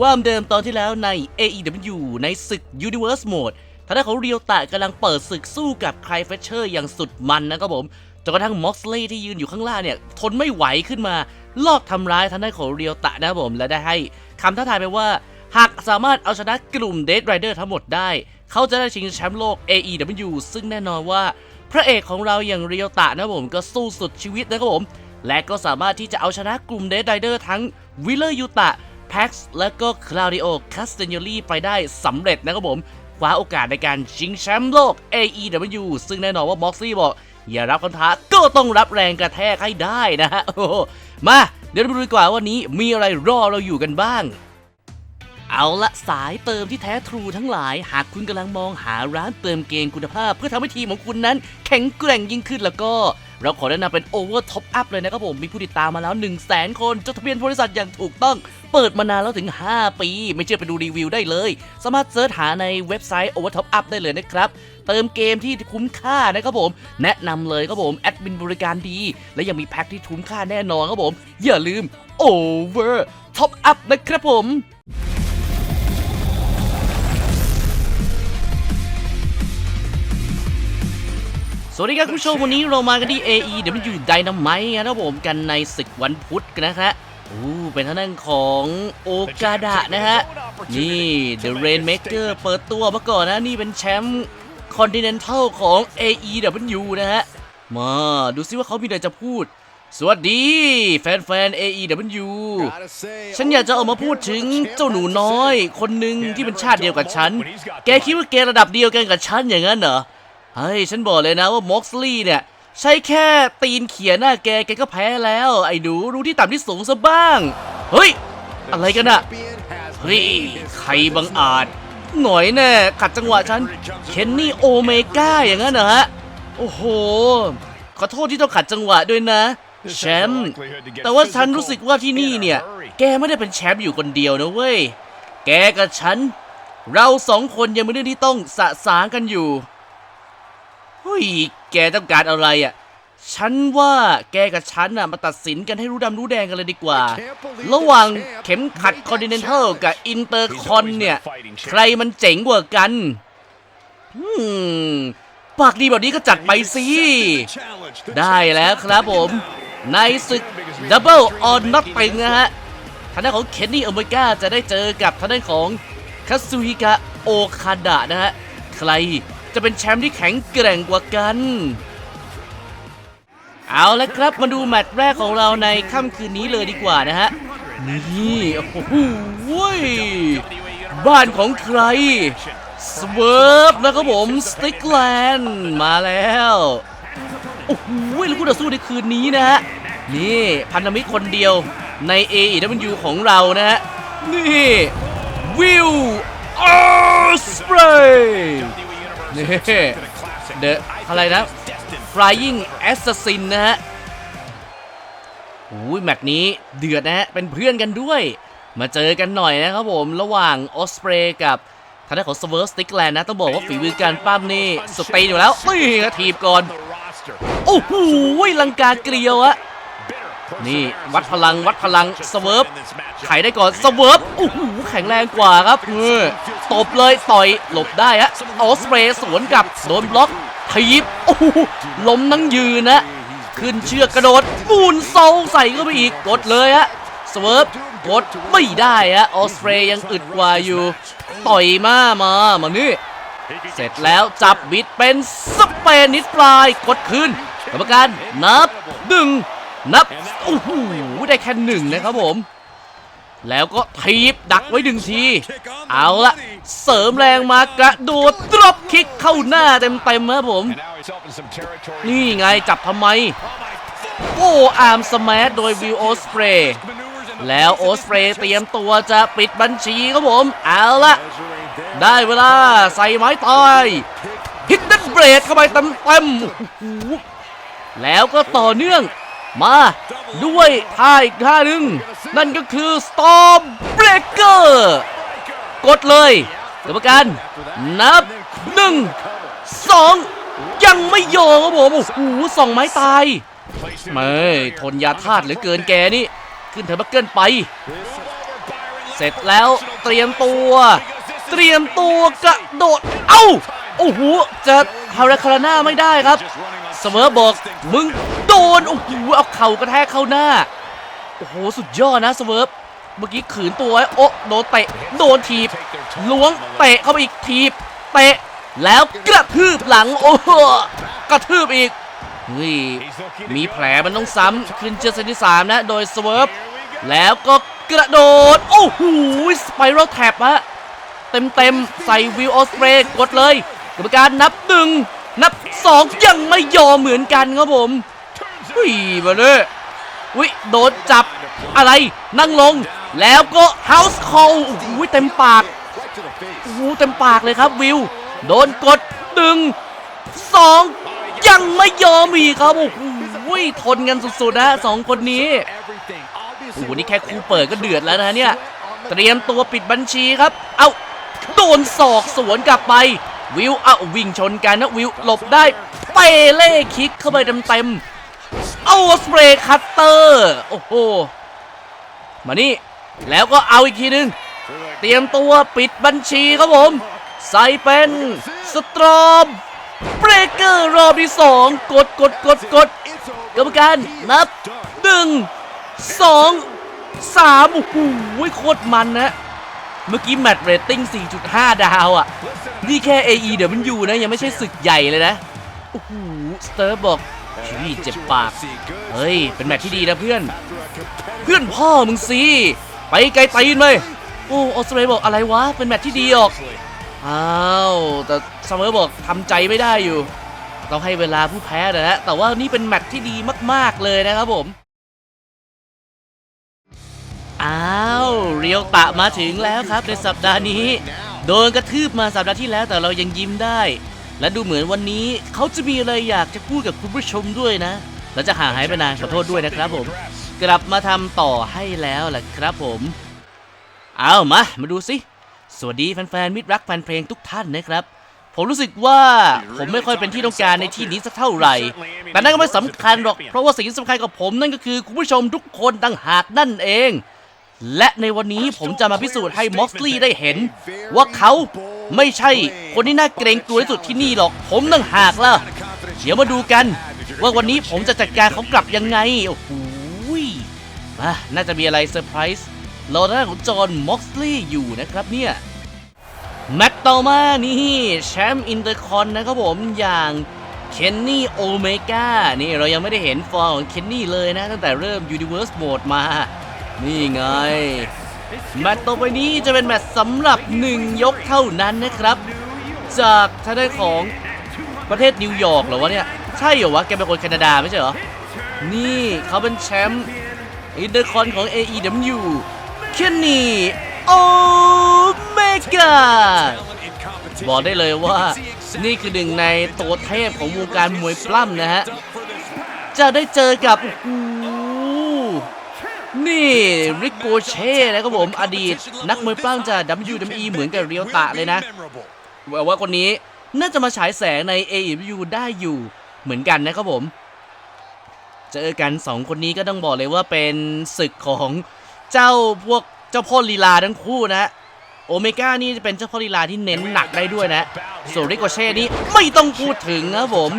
ความเดิมตอนที่แล้วใน AEW ในศึก Universe Mode ทางด้านของเรียวตะกำลังเปิดศึกสู้กับไคลเฟเชอร์อย่างสุดมันนะครับผมจนกระทั่งม็อกซ์เลย์ที่ยืนอยู่ข้างล่างเนี่ยทนไม่ไหวขึ้นมา ลอบทำร้ายทางด้านของเรียวตะนะครับผมและได้ให้คำท้าทายไปว่า หากสามารถเอาชนะกลุ่ม Dead Rider ทั้งหมดได้ เขาจะได้ชิงแชมป์โลก AEW ซึ่งแน่นอนว่า พระเอกของเราอย่างเรียวตะนะครับผมก็สู้สุดชีวิตนะครับผมและก็สามารถที่จะเอาชนะกลุ่ม Dead Rider ทั้งวิลเลอร์ยูตะ แพ็กซ์และก็คลาดิโอคาสเตเนโยลีไปได้สำเร็จนะครับผมคว้าโอกาสในการชิงแชมป์โลก AEW ซึ่งแน่นอนว่าบ็อกซี่บอก อย่ารับคำท้าก็ต้องรับแรงกระแทกให้ได้นะฮะมา เดี๋ยวไปดูดีกว่าวันนี้มีอะไรรอเราอยู่กันบ้างเอาละสายเติมที่แท้ทรูทั้งหลาย หากคุณกำลังมองหาร้านเติมเกมคุณภาพ เพื่อทำให้ทีมของคุณนั้น แข็งแกร่งยิ่งขึ้นแล้วก็ เราขอแนะนำเป็น Over Top Up เลยนะครับผม มีผู้ติดตามมาแล้ว 1 0 0 0 0แสนคนจดทะเบียนบริษัทอย่างถูกต้องเปิดมานานแล้วถึง 5 ปี ไม่เชื่อไปดูรีวิวได้เลย สามารถเซิร์ชหาในเว็บไซต์ Over Top Up ได้เลยนะครับเติมเกมที่คุ้มค่านะครับผม แนะนำเลยครับผม แอดมินบริการดี และยังมีแพ็คที่คุ้มค่าแน่นอนครับผม อย่าลืม Over Top Up นะครับผม สวัสดีครับคุณผู้ชมวันนี้เรามากันที่ AEW Dynamite นะครับผมกันในศึกวันพุธกันนะฮะอู้เป็นทางด้านของโอกาดะนะฮะ นี่ The Rainmaker เปิดตัวมาก่อนนะ นี่เป็นแชมป์ Continental ของ AEW นะฮะ มาดูซิว่าเขามีอะไรจะพูด สวัสดี แฟนๆ AEW ฉันอยากจะออกมาพูดถึงเจ้าหนูน้อย คนหนึ่งที่เป็นชาติเดียวกับฉัน แกคิดว่าแกระดับเดียวกันกับฉันอย่างนั้นเหรอ เฮ้ย ฉันบอกเลยนะว่าม็อกซ์ลีเนี่ย ใช้แค่ตีนเขี่ยหน้าแกแกก็แพ้แล้ว ไอ้ดูรู้ที่ต่ำที่สูงซะบ้าง เฮ้ย อะไรกันอะเฮ้ย ใครบังอาจ หน่อยแน่ขัดจังหวะฉันเคนนี่โอเมก้าอย่างนั้นเหรอฮะ โอ้โห ขอโทษที่ต้องขัดจังหวะด้วยนะแชมป์แต่ว่าฉันรู้สึกว่าที่นี่เนี่ย แกไม่ได้เป็นแชมป์อยู่คนเดียวนะเว้ย แกกับฉัน เราสองคนยังมีเรื่องที่ต้องสะสางกันอยู่ เฮ้ย แกต้องการอะไรอะ ฉันว่าแกกับฉันน่ะมาตัดสินกันให้รู้ดำรู้แดงกันเลยดีกว่า ระหว่างเข็มขัดคอนติเนนทัลกับอินเตอร์คอนเนี่ย ใครมันเจ๋งกว่ากันอืมปากดีแบบนี้ก็จัดไปสิ ได้แล้วครับผม ในศึก Double or Nothing นะฮะ ทางด้านของเคนนี่โอเมก้าจะได้เจอกับทางด้านของคาซูฮิกะโอคาดะนะฮะ ใคร จะเป็นแชมป์ที่แข็งแกร่งกว่ากัน เอาละครับมาดูแมตช์แรกของเราในค่ำคืนนี้เลยดีกว่านะฮะ นี่โอ้โหบ้านของใครสเวิร์ฟนะครับผมสติ๊กแลนด์มาแล้วโอ้โหแล้วคู่ต่อสู้ในคืนนี้นะฮะนี่พันธมิตรคนเดียวใน AEW ของเรานะฮะนี่วิวออสเปรย์ นี่เดอะอะไรนะ Flying Assassin นะฮะโอ้ยแมตช์นี้เดือดนะฮะ เป็นเพื่อนกันด้วย มาเจอกันหน่อยนะครับผมระหว่างออสเปรย์กับทางด้านของสเวิร์สติกแลนด์นะ ต้องบอกว่าฝีมือการปั้มนี่สเตย์อยู่แล้วนี่กระทีบก่อน โอ้โหลังกาเกลียวอะ นี่วัดพลังวัดพลังสเวิร์ฟไขได้ก่อนสเวิร์ฟโอ้โหแข็งแรงกว่าครับเออตบเลยต่อยหลบได้ฮะออสเปรย์สวนกลับโดนบล็อกทีบโอ้โหล้มนั่งยืนนะขึ้นเชือกกระโดดมูนโซลใส่เข้าไปอีกกดเลยฮะสเวิร์ฟกดไม่ได้ฮะออสเปรย์ยังอึดกว่าอยู่ ต่อยมามามานี่เสร็จแล้วจับบิดเป็นสเปนิสฟลายกดคืนกรรมการนับหนึ่ง นับโอ้โหได้แค่หนึ่งนะครับผม แล้วก็ทีบดักไว้หนึ่งที เอาละเสริมแรงมากระโดดดรอปคิกเข้าหน้าเต็มๆครับผม นี่ไงจับทำไม โอ้อาร์มสมาร์ทโดยวิวโอสเปรย์แล้วโอสเปรย์เตรียมตัวจะปิดบัญชีครับผม เอาละได้เวลาใส่ไม้ตายฮิตเดนเบรดเข้าไปเต็มเต็มๆแล้วก็ต่อเนื่อง มาด้วยท่าอีกท่าหนึ่งนั่นก็คือ Storm Breaker กดเลยกรรมการนับหนึ่งสองยังไม่ยอมครับผมโอ้โหสองไม้ตายไม่ทนยาธาตุเหลือเกินแกนี่ ขึ้นเทอร์บักเกิลไป เสร็จแล้วเตรียมตัว เตรียมตัวกระโดด เอ้าโอ้โหจะฮาราคาราน่าไม่ได้ครับ เสมอบอกมึง นโอ้โหเอาเข่ากระแทกเข้าหน้า โอ้โห สุดยอดนะสเวิร์ฟเมื่อกี้ขืนตัวไว้โอะโดนเตะ โดนถีบล้วงเตะเข้าไปอีกถีบเตะ แล้วกระทืบหลัง โอ้โหกระทืบอีกเฮ้ยมีแผลมันต้องซ้ำขึ้นเชือเส้นที่สามนะ โดยสเวิร์ฟแล้วก็กระโดด โอ้โหสไปรัลแท็บฮะเต็มเต็มใส่วิวออสเปรย์กดเลยกรรมการนับหนึ่งนับสองยังไม่ยอมเหมือนกันครับผม อุ้ยมาเลยอุ้ยโดนจับอะไรนั่งลง แล้วก็ House Call โอ้โหเต็มปากโอ้โหเต็มปากเลยครับวิว โดนกดดึงสองยังไม่ยอมอีกครับโอ้โหทนกันสุดๆนะสองคนนี้โอ้โหนี่แค่ครูเปิดก็เดือดแล้วนะเนี่ย เตรียมตัวปิดบัญชีครับ เอาโดนศอกสวนกลับไป วิวเอาวิ่งชนกันนะวิวหลบได้เปเล่คิกเข้าไปเต็มๆ เอาสเปรย์คัตเตอร์โอ้โหมานี่แล้วก็เอาอีกทีหนึง เตรียมตัวปิดบัญชีครับผม ใส่เป็นสตรอมเบรกเกอร์รอบที่สองกดกดกดกดกรรมการนับหนึ่งสองสามโอ้โหโคตรมันนะ เมื่อกี้แมตช์เรตติ้ง 4.5 ดาวอะ นี่แค่ AEW นะ ยังไม่ใช่ศึกใหญ่เลยนะ โอ้โห สเตอร์บอก ชีเจ็บปาก เฮ้ย เป็นแมตช์ที่ดีนะเพื่อน เพื่อนพ่อมึงสิไปไกลตีนเลยโอ้ออสเตรเลียบอกอะไรวะ เป็นแมตช์ที่ดีออก อ้าว แต่ซัมเมอร์บอกทำใจไม่ได้อยู่ ต้องให้เวลาผู้แพ้นะฮะ แต่ว่านี่เป็นแมตช์ที่ดีมาก ๆ เลยนะครับผม อ้าว เรียวตะมาถึงแล้วครับในสัปดาห์นี้ โดนกระทืบมาสัปดาห์ที่แล้วแต่เรายังยิ้มได้ และดูเหมือนวันนี้เขาจะมีอะไรอยากจะพูดกับคุณผู้ชมด้วยนะ และจะห่างหายไปนานขอโทษด้วยนะครับผม กลับมาทำต่อให้แล้วแหละครับผม เอามา มาดูสิสวัสดีแฟนๆมิตรรักแฟนเพลงทุกท่านนะครับ ผมรู้สึกว่าผมไม่ค่อยเป็นที่ต้องการในที่นี้สักเท่าไหร่ แต่นั่นก็ไม่สำคัญหรอก เพราะว่าสิ่งที่สำคัญกับผมนั่นก็คือคุณผู้ชมทุกคนต่างหากนั่นเอง และในวันนี้ผมจะมาพิสูจน์ให้ม็อกซ์ลีย์ได้เห็น ว่าเขา ไม่ใช่ คนที่น่าเกรงกลัวที่สุดที่นี่หรอก ผมต่งหากล่ะ เดี๋ยวมาดูกัน ว่าวันนี้ผมจะจัดการเขากลับยังไง โอ้โหมาน่าจะมีอะไรเซอร์ไพรส์รอหน้าของจอห์นม็อกซ์ลีย์อยู่นะครับเนี่ยแมตต์ต่อมานี่แชมป์อินเตอร์คอนนะครับผมอย่างเคนนี่โอเมก้านี่เรายังไม่ได้เห็นฟอร์มของเคนนี่เลยนะ ตั้งแต่เริ่ม Universe Mode มา นี่ไง แมตต์ต่อไปนี้จะเป็นแมตต์สำหรับ 1 ยกเท่านั้นนะครับ จากทางด้านของประเทศนิวยอร์กเหรอวะเนี่ย ใช่เหรอวะ แกเป็นคนแคนาดาไม่ใช่เหรอ นี่เขาเป็นแชมป์อินเตอร์คอนของ AEW เคนนี่โอเมก้าบอกได้เลยว่านี่คือหนึ่งในตัวเทพของวงการมวยปล้ำนะฮะ จะได้เจอกับโอ้โนี่ริโกเช่นะครับผมอดีต นักมวยปล้ำจาก WWE เหมือนกับเรียวตะเลยนะว่าว่าคนนี้น่าจะมาฉายแสงใน AEW ได้อยู่เหมือนกันนะครับผม เจอกันสองคนนี้ก็ต้องบอกเลยว่าเป็นศึกของเจ้าพวกเจ้าพ่อลีลาทั้งคู่นะ โอเมก้านี่จะเป็นเจ้าพ่อลีลาที่เน้นหนักได้ด้วยนะส่วนริโกเช่นี่ไม่ต้องพูดถึงนะผม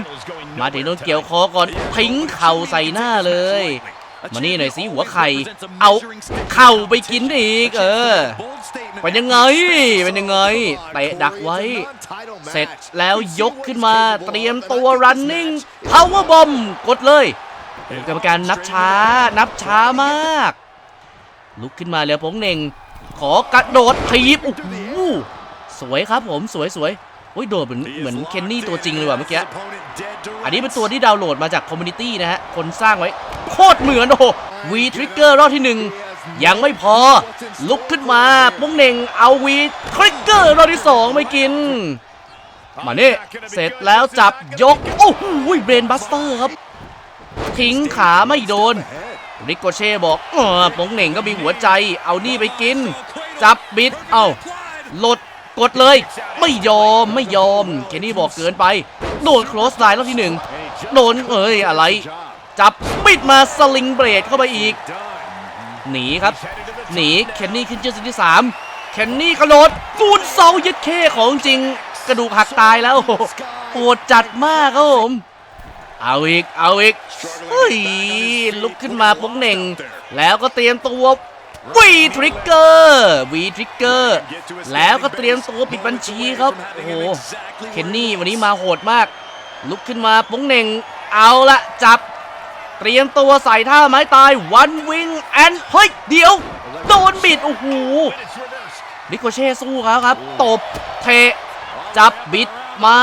มาถึงโดนเกี่ยวคอก่อนทิ้งเข่าใส่หน้าเลย มานี่หน่อยสิหัวไข่เอาเข่าไปกินอีก เออเป็นยังไงเป็นยังไงเตะดักไว้ เสร็จแล้วยกขึ้นมาเตรียมตัว running power bomb กดเลยกรรมการนับช้านับช้ามาก ลุกขึ้นมาแล้วพงเหน่ง ขอกระโดดทีบโอ้โหสวยครับผมสวยสวย อ้ยโดดเหมือนเหมือนเคนนี่ตัวจริงเลยว่ะเมื่อกี้ อันนี้เป็นตัวที่ดาวน์โหลดมาจากคอมมูนิตี้นะฮะ คนสร้างไว้ โคตรเหมือนโอ้วีทริกเกอร์รอบที่หนึ่งยังไม่พอ ลุกขึ้นมาปุ้งเหน่งเอาวีทริกเกอร์รอบที่สองไม่กิน มาเนี่ยเสร็จแล้วจับยก โอ้โหเบรนบัสเตอร์ครับ ทิ้งขาไม่โดนริโกเช่บอกเออปงเหน่งก็มีหัวใจ เอานี่ไปกิน จับบิด เอาหลด กดเลย ไม่ยอมไม่ยอม เคนนี่บอกเกินไป โดนโคลสไลน์รอบที่หนึ่งโดนเอ้ยอะไร จับบิดมาสลิงเบรดเข้าไปอีก หนีครับ หนีเคนนี่ขึ้นเชือกเส้นที่สามเคนนี่กระโดดกูนเซายึดเคของจริง กระดูกหักตายแล้วโอ้โหโหดจัดมากครับผมเอาอีก เอาอีกเฮ้ยลุกขึ้นมาโป้งเหน่ง แล้วก็เตรียมตัว วีทริกเกอร์วีทริกเกอร์แล้วก็เตรียมตัวปิดบัญชีครับ โอ้โห เคนนี่วันนี้มาโหดมาก ลุกขึ้นมาโป้งเหน่ง เอาละจับ เตรียมตัวใส่ท่าไม้ตายวันวิงแอนเฮ้ย เดี๋ยว โดนบิด โอ้โหนิโคเช่สู้เขาครับ ตบเทจับบิดมา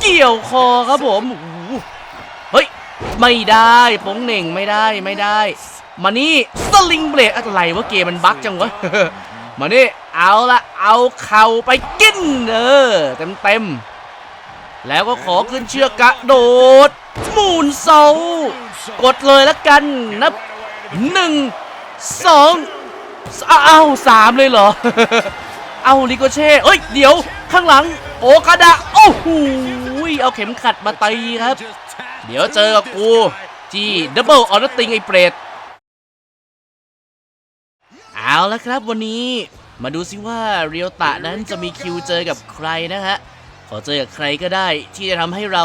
เกี่ยวคอครับผมโอ้โหเฮ้ย ไม่ได้โป้งเหน่งไม่ได้ไม่ได้ มานี่สลิงเบรดอะไรวะเกมมันบั๊กจังวะมานี่เอาละเอาเข่าไปกินเออเต็มเต็มแล้วก็ขอขึ้นเชือกกระโดด มูนเซากดเลยละกันนับหนึ่งสองอ้าวสามเลยเหรอ เอาลิโกเช่เอ้ย เดี๋ยวข้างหลัง โอกาดะ โอ้โหเอาเข็มขัดมาตีครับ เดี๋ยวเจอกับกู จีดับเบิลออร์ติงไอเปรต เอาละครับวันนี้มาดูซิว่าเรียวตะนั้นจะมีคิวเจอกับใครนะฮะ ขอเจอกับใครก็ได้ที่จะทำให้เรา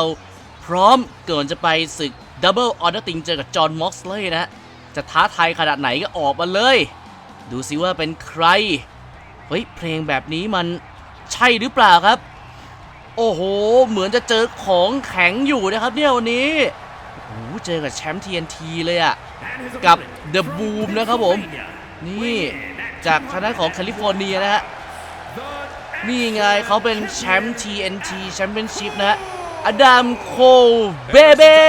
พร้อมเก่อนจะไปศึกดับเบิลออร์ติงเจอกับจอห์นม็อกซ์เลยนะ จะท้าทายขนาดไหนก็ออกมาเลย ดูซิว่าเป็นใคร เฮ้ย เพลงแบบนี้มันใช่หรือเปล่าครับ โอ้โห เหมือนจะเจอของแข็งอยู่นะครับเนี่ยวันนี้โอ้โหเจอกับแชมป์ TNT เลยอะกับ The Boom นะครับผม นี่จากทางด้านของแคลิฟอร์เนียนะฮะนี่ไงเขาเป็นแชมป์ TNT Championship นะฮะอดัมโคเบเบ้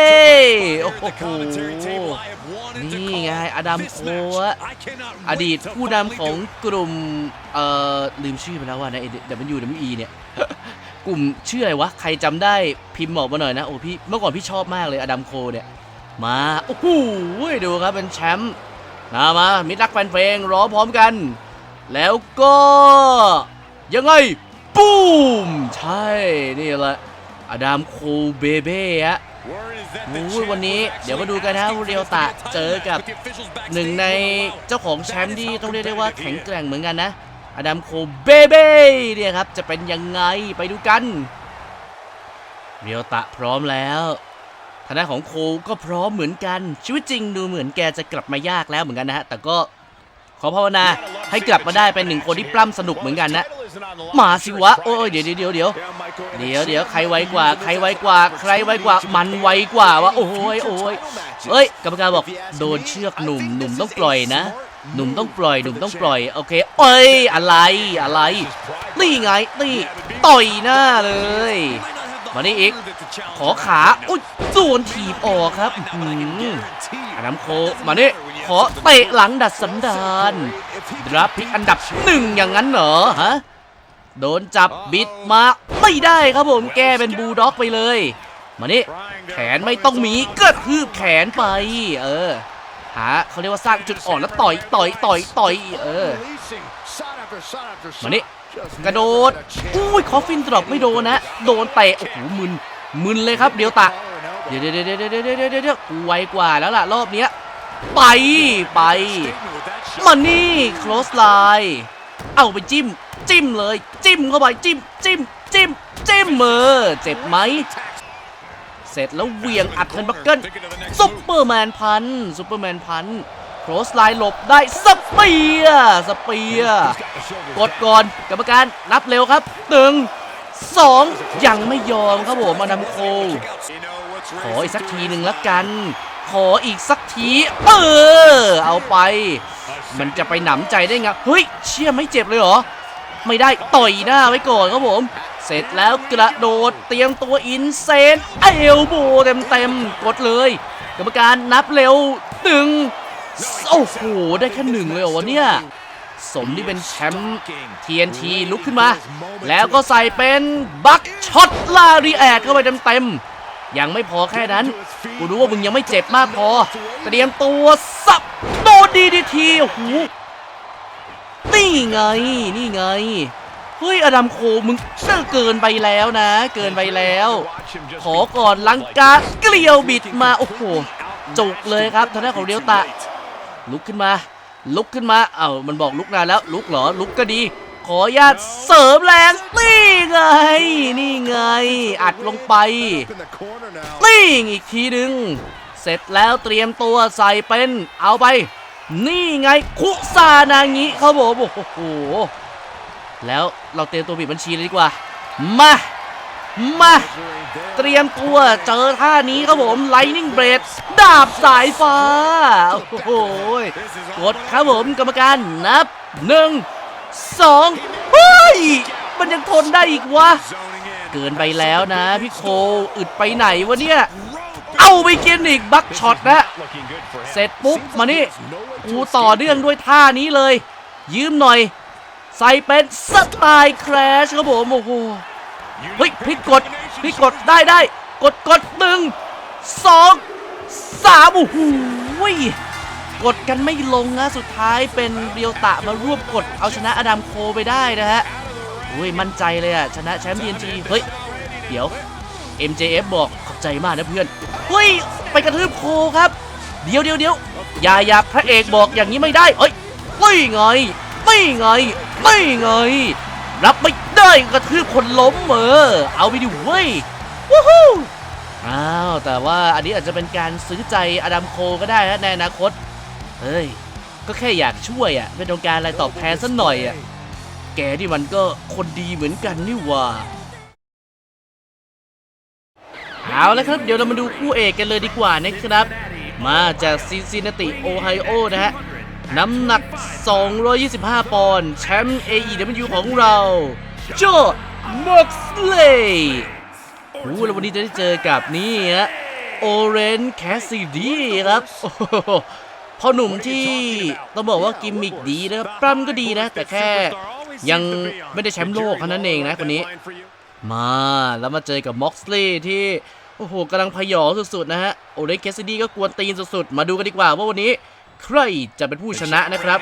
โอ้โหนี่ไงอดัมโคอะอดีตผู้นำของกลุ่ม เอ่อ ลืมชื่อไปแล้วว่าใน WWE เนี่ย กลุ่มชื่ออะไรวะ ใครจำได้พิมพ์บอกมาหน่อยนะ โอ้พี่ เมื่อก่อนพี่ชอบมากเลยอดัมโคเนี่ย มา โอ้โหดูครับ เป็นแชมป์ มามามิตรรักแฟนเพลงร้องพร้อมกัน แล้วก็ ยังไง ปูม ใช่ นี่แหละอดัมโคเบเบ้ฮะโอ้ยวันนี้เดี๋ยวมาดูกันนะเรียวตะเจอกับหนึ่งในเจ้าของแชมป์ที่ต้องเรียกได้ว่าแข็งแกร่งเหมือนกันนะ อดัมโคเบเบ้เนี่ยครับ จะเป็นยังไงไปดูกัน เรียวตะพร้อมแล้วางด้านของโคก็พร้อมเหมือนกัน ชีวิตจริงดูเหมือนแกจะกลับมายากแล้วเหมือนกันนะฮะ แต่ก็ขอภาวนาให้กลับมาได้เป็นหนึ่งคนที่ปล้ำสนุกเหมือนกันนะมาสิวะ โอ้ยเดี๋ยวเดี๋ยวเดี๋ยวเดี๋ยวเดี๋ยวใครไวกว่า ใครไวกว่า ใครไวกว่า มันไวกว่าวะ โอ้ยโอ้ยเอ้ย กรรมการบอกโดนเชือกหนุ่มหนุ่มต้องปล่อยนะ หนุ่มต้องปล่อย หนุ่มต้องปล่อย โอเค เอ้ย อะไร อะไร นี่ไง นี่ ต่อยหน้าเลย มานี่อีก ขอขา อุ้ยส่วนถีบออกครับอื้อหืออดัมโค มานี่ ขอเตะหลังดัดสันดานรับพิกอันดับหนึ่งอย่างนั้นเหรอฮะ โดนจับบิดมา ไม่ได้ครับผม แกเป็นบูด็อกไปเลย มานี่ แขนไม่ต้องมีกระทืบแขนไป เออ หาเขาเรียกว่าสร้างจุดอ่อนแล้วต่อย ต่อย ต่อย ต่อย เออ มานี่ กระโดดอุ้ยคอฟินดรอปไม่โดนนะ โดนเตะโอ้โหมึนมึนเลยครับ เดี๋ยวตะเดี๋ยวเดี๋ยวเดี๋ยวเดี๋ยวเดี๋ยวเดี๋ยวกูไวกว่าแล้วล่ะรอบนี้ไปไปมันนี่คลอสไลน์เอาไปจิ้ม จิ้มเลย จิ้มเข้าไปจิ้ม จิ้ม จิ้ม จิ้มเออเจ็บไหมเสร็จแล้วเวียงอัดเทนบักเกิลซุปเปอร์แมนพันซุปเปอร์แมนพัน โครสไลน์หลบได้สเปียสเปียกดก่อนกรรมการนับเร็วครับหนึ่งสองยังไม่ยอมครับผมมาดามโคขออีกสักทีหนึ่งละกัน ขออีกสักทีเออเอาไป มันจะไปหนำใจได้ไงเฮ้ยเชี่ยไม่เจ็บเลยเหรอไม่ได้ต่อยหน้าไว้ก่อนครับผม เสร็จแล้วกระโดดเตรียมตัวอินเซนเอลโบเต็มเต็มกดเลย กรรมการนับเร็วหนึ่ง โอ้โห ได้แค่หนึ่งเลยเหรอวะเนี่ย สมที่เป็นแชมป์ TNT ลุกขึ้นมา แล้วก็ใส่เป็นบัคช็อตลารีแอดเข้าไปเต็มๆ ยังไม่พอแค่นั้น กูรู้ว่ามึงยังไม่เจ็บมากพอ เตรียมตัวสับโดดีดีทีโอ้โหนี่ไง นี่ไง เฮ้ย อดัมโคมึงเชื่อเกินไปแล้วนะ เกินไปแล้ว ขอก่อนลังกาเกลียวบิดมา โอ้โหจุกเลยครับทางด้านของเรียวตะ ลุกขึ้นมา ลุกขึ้นมา เอ้ามันบอกลุกนานแล้ว ลุกเหรอ ลุกก็ดี ขอญาตเสริมแรงนี่ไง นี่ไง อัดลงไปนี่อีกทีหนึ่งเสร็จแล้วเตรียมตัวใส่เป็น เอาไป นี่ไง คุซานางิครับผมโอ้โห แล้วเราเตรียมตัวปิดบัญชีเลยดีกว่า มา มาเตรียมตัวเจอท่านี้ครับผม Lightning b l a d ดาบสายฟ้า โอ้โหกดครับผมกรรมการนับหนึ่งสองเฮ้ย มันยังทนได้อีกวะ เกินไปแล้วนะพี่โคอึดไปไหนวะเนี่ย เอาไปกินอีกบักช็อตนะ เสร็จปุ๊บมานี่ กูต่อเนื่องด้วยท่านี้เลย ยืมหน่อย ใส่เป็นสไตล์แครชครับผม โอ้โห เฮ้ยพลิกกดพลิกกดได้ได้กดกดหนึ่งสองสามโอ้โหยกดกันไม่ลงนะสุดท้ายเป็นเรียวตะมารวบกดเอาชนะอดัมโคไปได้นะฮะอุ้ยมั่นใจเลยอะชนะแชมป์ TNG เฮ้ย เดี๋ยว MJF บอกขอบใจมากนะเพื่อนเฮ้ย ไปกระทืบโคครับ เดี๋ยวเดี๋ยวเดี๋ยวอย่าอย่าพระเอกบอกอย่างนี้ไม่ได้เอ้ยไม่ไงไม่ไงไม่ไงรับไม่ได้กระทืบคนล้มเออเอาไปดิเว้ยวู้ฮู้อ้าวแต่ว่าอันนี้อาจจะเป็นการซื้อใจอดัมโคก็ได้ฮะในอนาคตเฮ้ยก็แค่อยากช่วยอะไม่ต้องการอะไรตอบแทนสักหน่อยอะแกที่มันก็คนดีเหมือนกันนี่ว่าเอาล้วครับ เดี๋ยวเรามาดูคู่เอกกันเลยดีกว่านะครับ มาจากซินซินนาติโอไฮโอนะฮะ น้ำหนัก 225 ปอนด์แชมป์ AEW ของเรา โจม็อกสเลย์โอ้แล้ววันนี้จะได้เจอกับนี่ฮะโอเรนแคสซิดีครับพ่อหนุ่มที่ต้องบอกว่ากิมมิกดีนะครับปล้ำก็ดีนะ แต่แค่ยังไม่ได้แชมป์โลกเท่านั้นเองนะคนนี้ มาแล้วมาเจอกับม็อกซ์ลีย์ที่ โอ้โหกำลังพยองสุดๆ นะฮะ โอเรนแคสซิดีก็กวนตีนสุดๆ มาดูกันดีกว่าว่าวันนี้ ใครจะเป็นผู้ชนะนะครับ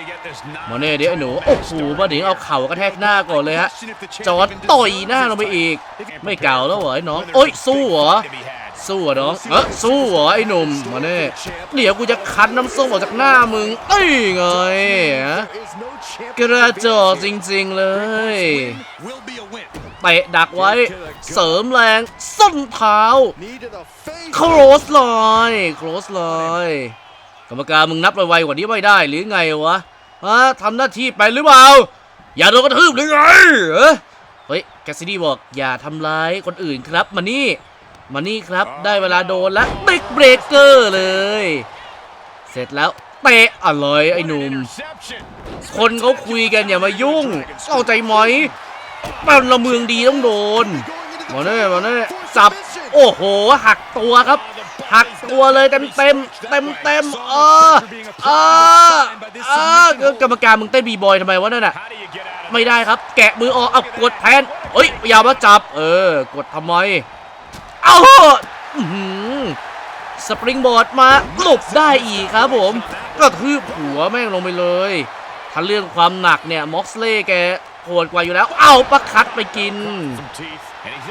มาเน่เดี๋ยวไอ้หนู โอ้โหมาถึงเอาเข่ากระแทกหน้าก่อนเลยฮะ จอดต่อยหน้าลงไปอีก ไม่เก่าแล้วเหรอไอ้น้อง โอ้ยสู้เหรอ สู้เหรอน้อง เออสู้เหรอไอ้หนุ่มมาเน่ เดี๋ยวกูจะคั้นน้ำส้มออกจากหน้ามึง เอ้ยไงฮะกระจอกจริงๆเลยเตะดักไว้ เสริมแรง ส้นเท้าโครสลอยโครสลอย กรรมการมึงนับไวๆกว่านี้ไม่ได้หรือไงวะฮะทำหน้าที่ไปหรือเปล่า อย่าโดนกระทืบหรือไงเอ้ยเฮ้ยแกสซิดี้บอกอย่าทำร้ายคนอื่นครับมานี่มานี่ครับได้เวลาโดนแล้วบิ๊กเบรกเกอร์เลย เสร็จแล้วเตะอะไรไอ้หนุ่ม คนเขาคุยกันอย่ามายุ่งเข้าใจไหมเป็นละเมืองดีต้องโดนมาเน่มาเน่จับ โอ้โห หักตัวครับ หักตัวเลยเต็มเต็มเต็มเต็มเออเออเออกรรมการมึงเต้นบีบอยทำไมวะนั่นน่ะไม่ได้ครับ แกะมือออกเอากดแทนเฮ้ยอย่ามาจับ เออ กดทำไม เอาสปริงบอร์ดมาหลบได้อีกครับผมก็ทืบหัวแม่งลงไปเลยถ้าเรื่องความหนักเนี่ยม็อกซ์เล่แกโหดกว่าอยู่แล้ว เอาประคัดไปกิน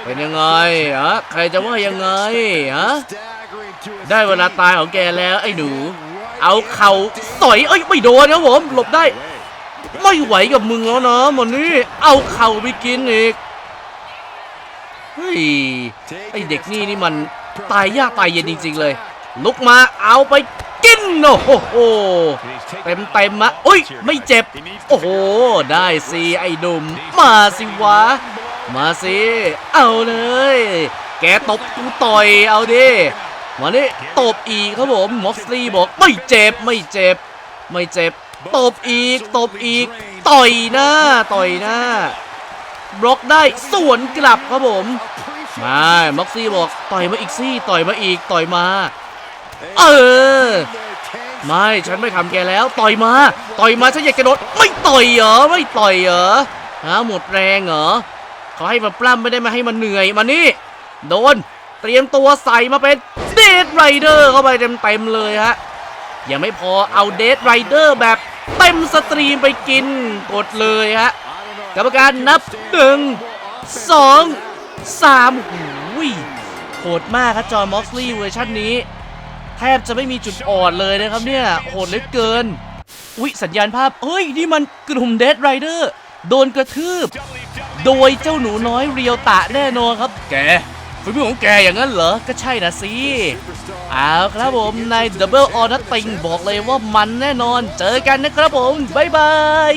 เป็นยังไงฮะใครจะว่ายังไงฮะ ได้เวลาตายของแกแล้วไอ้หนู เอาเข่าต่อยเอ้ยไม่โดนครับผมหลบได้ ไม่ไหวกับมึงแล้วนะมดนี้เอาเข่าไปกินอีกเฮ้ยไอเด็กนี่นี่มันตายยากตายเย็นจริง ๆ เลย ลุกมาเอาไปกินโอ้โหเต็มเต็มๆอะอุ้ยไม่เจ็บ โอ้โห ได้สิไอ้หนุ่มมาสิวะ มาสิ เอาเลย แกตบกูต่อยเอาดิ มานี่ตบอีกครับผมม็อกซ์ลีบอกไม่เจ็บไม่เจ็บ ไม่เจ็บตบอีกตบอีก ต่อยหน้าต่อยหน้า บล็อกได้สวนกลับครับผมมาม็อกซี่บอกต่อยมาอีกซี่ต่อยมาอีกต่อยมา เออไม่ฉันไม่ทำแกแล้ว ต่อยมา ต่อยมาฉันอยากกระโดดไม่ต่อยเหรอไม่ต่อยเหรอฮะหมดแรงเหรอเขาให้มาปล้ำไม่ได้มาให้มันเหนื่อยมานี่โดน เตรียมตัวใส่มาเป็นเดดไรเดอร์เข้าไปเต็มๆเลยฮะยังไม่พอเอาเดดไรเดอร์แบบเต็มสตรีมไปกินกดเลยฮะกรรมการนับหนึ่งสองสามหูยโหดมากครับจอห์นม็อกซ์ลีย์เวอร์ชันนี้ แทบจะไม่มีจุดอ่อนเลยนะครับเนี่ย โหดเหลือเกิน อุ๊ย สัญญาณภาพ เฮ้ย นี่มันกลุ่มเดดไรเดอร์โดนกระทืบ โดยเจ้าหนูน้อยเรียวตะแน่นอนครับ แก ฝีมือของแกอย่างนั้นเหรอ ก็ใช่นะสิเอาครับผมใน Double or Nothing บอกเลยว่ามันแน่นอน เจอกันนะครับผม บ๊ายบาย